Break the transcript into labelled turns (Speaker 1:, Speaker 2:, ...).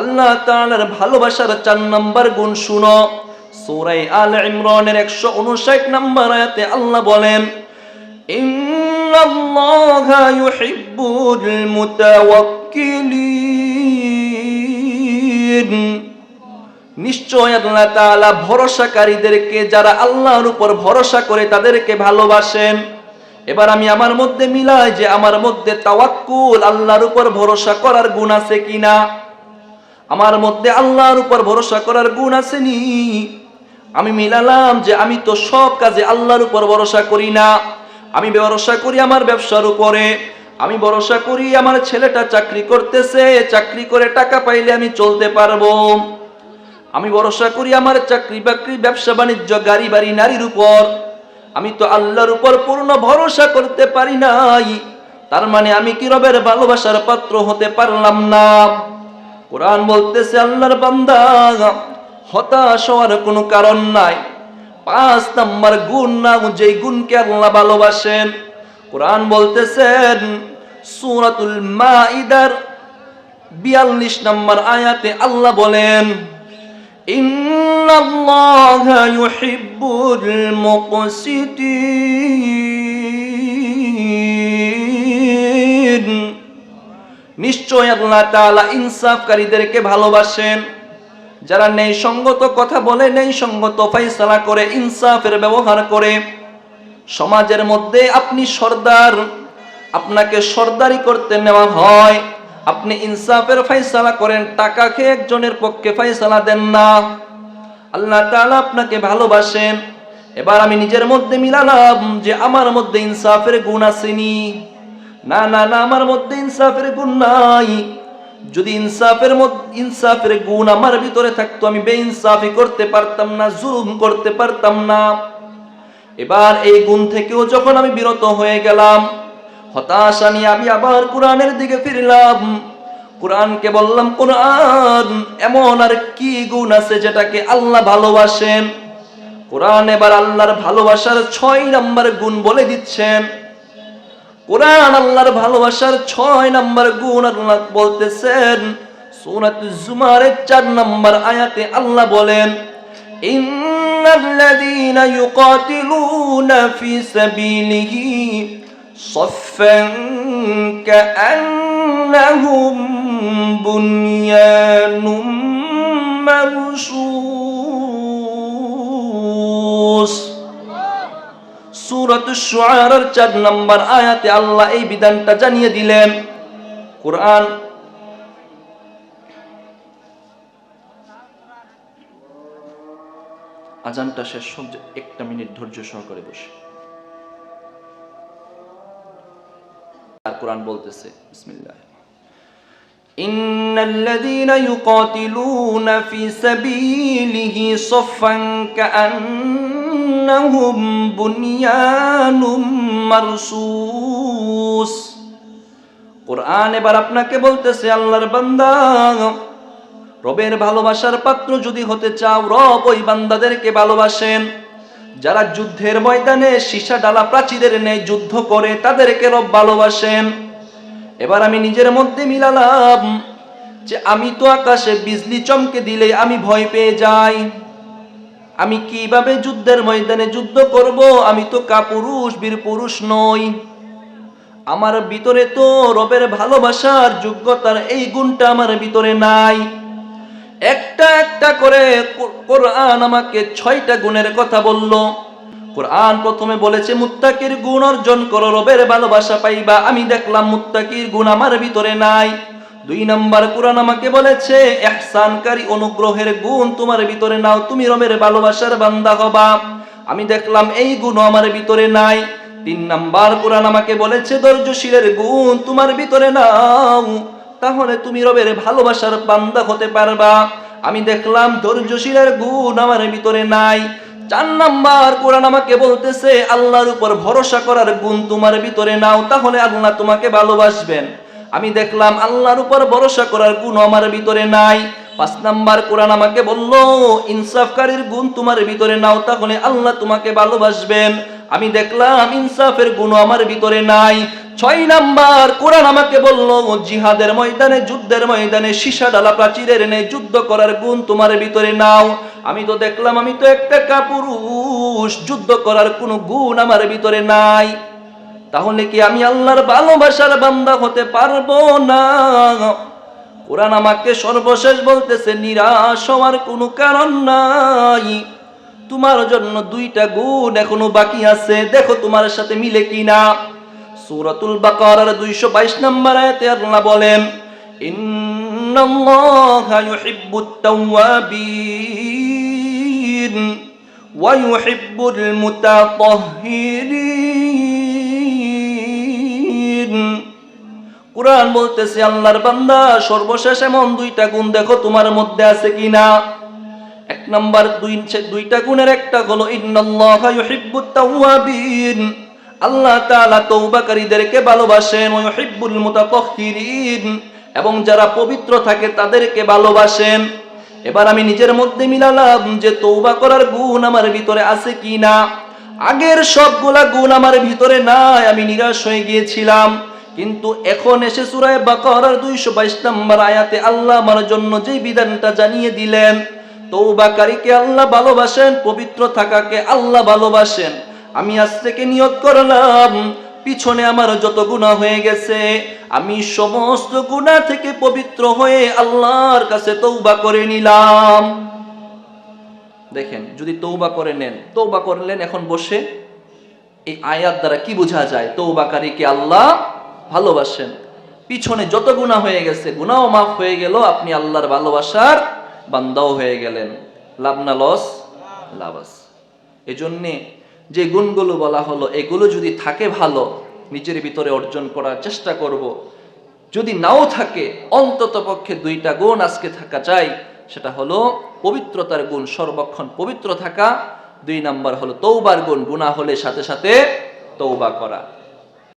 Speaker 1: আল্লাহ তাআলার ভালোবাসার চার নাম্বার গুণ শুনো। সূরায়ে আল ইমরানের 159 নম্বর আয়াতে আল্লাহ বলেন, ইন্নাল্লাহা ইউহিব্বুল মুতাওয়াক্কিলিন। নিশ্চয় আল্লাহ তাআলা ভরসাকারীদেরকে, যারা আল্লাহর উপর ভরসা করে তাদেরকে ভালোবাসেন। এবার আমি আমার মধ্যে মিলাই যে আমার মধ্যে তাওয়াক্কুল আল্লাহর উপর ভরসা করার গুণ আছে কিনা। আমার মধ্যে আল্লাহর উপর ভরসা করার গুণ আছে নি আমি মিলালাম যে আমি তো সব কাজে আল্লাহর উপর ভরসা করি না। আমি ভরসা করি আমার ব্যবসার উপরে। আমি ভরসা করি আমার ছেলেটা চাকরি করতেছে, চাকরি করে টাকা পাইলে আমি চলতে পারব। আমি ভরসা করি আমার চাকরি বাকরি, ব্যবসা বাণিজ্য, গাড়ি বাড়ি, নারীর উপর। আমি তো আল্লাহর উপর পূর্ণ ভরসা করতে পারি নাই। তার মানে আমি কি রবের ভালোবাসার পাত্র হতে পারলাম না? কোরআন বলতেছে, আল্লাহর বান্দা হতাশ হওয়ার কোনো কারণ নাই। পাঁচ নাম্বার গুণ না, যেই গুণকে আল্লাহ ভালোবাসেন। কোরআন বলতেছেন, সুরাতুল মাইদার বিয়াল্লিশ নাম্বার আয়াতে আল্লাহ বলেন, ইন্নাল্লাহা ইউহিব্বুল মুকসিতিন। নিশ্চয় আল্লাহ তাআলা ইনসাফকারীদেরকে ভালোবাসেন। যারা নেই সঙ্গত কথা বলে নেই সঙ্গত ফয়সালা করে, ইনসাফের ব্যবহার করে, সমাজের মধ্যে আপনি সর্দার, আপনাকে সর্দারি করতে নেওয়া হয়, আপনি ইনসাফের ফয়সালা করেন, টাকা খেয়ে একজনের পক্ষে ফয়সালা দেন না। আল্লাহ তাআলা আপনাকে ভালোবাসেন। এবার আমি নিজের মধ্যে মিলালাম যে আমার মধ্যে ইনসাফের গুণ আসেনি না না না, আমার মধ্যে ইনসাফের গুণ নাই। যদি ইনসাফের ইনসাফের গুণ আমার ভিতরে থাকতো, আমি বেইনসাফি করতে পারতাম না, জুলুম করতে পারতাম না। এবার এই গুণ থেকেও যখন আমি বিরত হয়ে গেলাম, হতাশা নিয়ে আমি আবার কোরআনের দিকে ফিরলাম। কোরআনকে বললাম, কোরআন, এমন আর কি গুণ আছে যেটাকে আল্লাহ ভালোবাসেন? কোরআন এবার আল্লাহর ভালোবাসার ছয় নম্বর গুণ বলে দিচ্ছেন। কোরআন আল্লাহর ভালোবাসার ছয় নম্বর গুণ আল্লাহ বলতেছেন সূরাত জুমারের চার নম্বর আয়াতে আল্লাহ বলেন ইন্নাল্লাযীনা ইউকাতিলুনা ফি সাবিলিহি صفا كأنهم بنيان مرصوص সুরত শুআরার চার নম্বর আয়াতে আল্লাহ এই বিধানটা জানিয়ে দিলেন কোরআন আজানটা শেষ হোক যে একটা মিনিট ধৈর্য সহকারে বসে আর কোরআন বলতেছে বিসমিল্লাহ إن الذين يقاتلون في سبيله صفا كأنهم بنيان مرصوص কোরআন এবার আপনাকে বলতেছে আল্লাহর বান্দা রবের ভালোবাসার পাত্র যদি হতে চাও রব ওই বান্দাদেরকে ভালোবাসেন যারা যুদ্ধের ময়দানে সীসা ডালা প্রাচীরের নেই যুদ্ধ করে তাদেরকে রব ভালোবাসেন এবার আমি নিজের মধ্যে মিলালাম যে আমি তো আকাশে বিজলি চমকে দিলে আমি ভয় পেয়ে যাই আমি কীভাবে যুদ্ধের ময়দানে যুদ্ধ করব? আমি তো কাপুরুষ বীর পুরুষ নই। আমার ভিতরে তো রবের ভালোবাসার যোগ্যতার এই গুণটা আমার ভিতরে নাই। একটা একটা করে, কোরআন আমাকে ছয়টা গুণের কথা বলল। কোরআন প্রথমে বলেছে, মুত্তাকির গুণ অর্জন করো, রবের ভালোবাসা পাইবা। আমি দেখলাম, মুত্তাকির গুণ আমার ভিতরে নাই। দুই নাম্বার কোরআন আমাকে বলেছে এহসানকারী অনুগ্রহের গুণ তোমার ভিতরে নাও, তুমি রমের ভালোবাসার বান্দা হবা। আমি দেখলাম এই গুণ আমার ভিতরে নাই। তিন নাম্বার কোরআন আমাকে বলেছে, ধৈর্যশীলের গুণ তোমার ভিতরে নাও, তাহলে তুমি রবের ভালোবাসার বান্দা হতে পারবা। আমি দেখলাম ধৈর্যশীলের গুণ আমার ভিতরে নাই। চার নাম্বার কোরআন আমাকে বলতেছে, আল্লাহর উপর ভরসা করার গুণ তোমার ভিতরে নাও, তাহলে আল্লাহ তোমাকে ভালোবাসবেন। আমি দেখলাম আল্লাহর উপর ভরসা করার গুণ আমার ভিতরে নাই। পাঁচ নাম্বার কোরআন আমাকে বলল, ইনসাফকারীর গুণ তোমার ভিতরে নাও, তাহলে আল্লাহ তোমাকে ভালোবাসবেন। আমি দেখলাম ইনসাফের গুণ আমার ভিতরে নাই। ছয় নাম্বার কোরআন আমাকে বলল, জিহাদের ময়দানে, যুদ্ধের ময়দানে, সীসা ডালা প্রাচীরের নেই যুদ্ধ করার গুণ তোমার ভিতরে নাও। আমি তো দেখলাম, আমি তো একটা কাপুরুষ, যুদ্ধ করার কোনো গুণ আমার ভিতরে নাই। তাহলে কি আমি আল্লাহর ভালোবাসার বান্দা হতে পারব না? কোরআন আমাকে সর্বশেষ বলতেছে, নিরাশ হওয়ার কোনো কারণ নাই। তোমার জন্য দুইটা গুণ এখনও বাকি আছে। দেখো তোমার সাথে মিলে কিনা। সূরাতুল বাকারার 222 নম্বর আয়াতে আল্লাহ বলেন, ইন্নাল্লাহা ইউহিব্বুত তাওয়াবিন ওয়া ইউহিব্বুল মুতাতাহহিরিন কোরআন বলতেছে, আল্লাহর বান্দা, সর্বশেষ এমন দুইটা গুণ দেখো, তোমার মধ্যে আছে কিনা এক নাম্বার দুই দুইটা গুণের একটা হলো, ইন্নাল্লাহা ইউহিব্বুত তাওয়াবিন। আল্লাহ তাআলা তওবাকারীদেরকে ভালোবাসেন, ওয়া ইউহিব্বুল মুতাতাহহিরিন এবং যারা পবিত্র থাকে, তাদেরকে ভালোবাসেন। এবার আমি নিজের মধ্যে মিলালাম যে তৌবা করার গুণ আমার ভিতরে আছে কি না? আগের সবগুলা গুণ আমার ভিতরে নাই, আমি নিরাশ হয়ে গিয়েছিলাম। কিন্তু এখন এসে সুরায় বাকারার দুইশো বাইশ নম্বর আয়াতে আল্লাহ আমার জন্য যে বিধানটা জানিয়ে দিলেন তৌবাকারীকে আল্লাহ ভালোবাসেন, পবিত্র থাকাকে আল্লাহ ভালোবাসেন। আমি আজ থেকে নিয়ত করলাম, পিছনে আমার যত গুণা হয়ে গেছে, আমি সমস্ত গুণা থেকে পবিত্র হয়ে আল্লাহর কাছে তৌবা করে নিলাম। দেখেন, যদি তৌবা করে নেন তৌবা করলেন এখন বসে, এই আয়াত দ্বারা কি বোঝা যায়? তৌবাকারীকে আল্লাহ ভালোবাসেন। পিছনে যত গুণা হয়ে গেছে গুণাও মাফ হয়ে গেল, আপনি আল্লাহর ভালোবাসার বান্দাও হয়ে গেলেন। লাভ না লস? লাভাস এজন্যে যে গুণগুলো বলা হলো, এগুলো যদি থাকে ভালো, নিজের ভিতরে অর্জন করার চেষ্টা করব। যদি নাও থাকে, অন্তত পক্ষে দুইটা গুণ আজকে থাকা চাই, সেটা হলো পবিত্রতার গুণ, সর্বক্ষণ পবিত্র থাকা। দুই নাম্বার হলো তৌবার গুণ গুণা হলে সাথে সাথে তৌবা করা।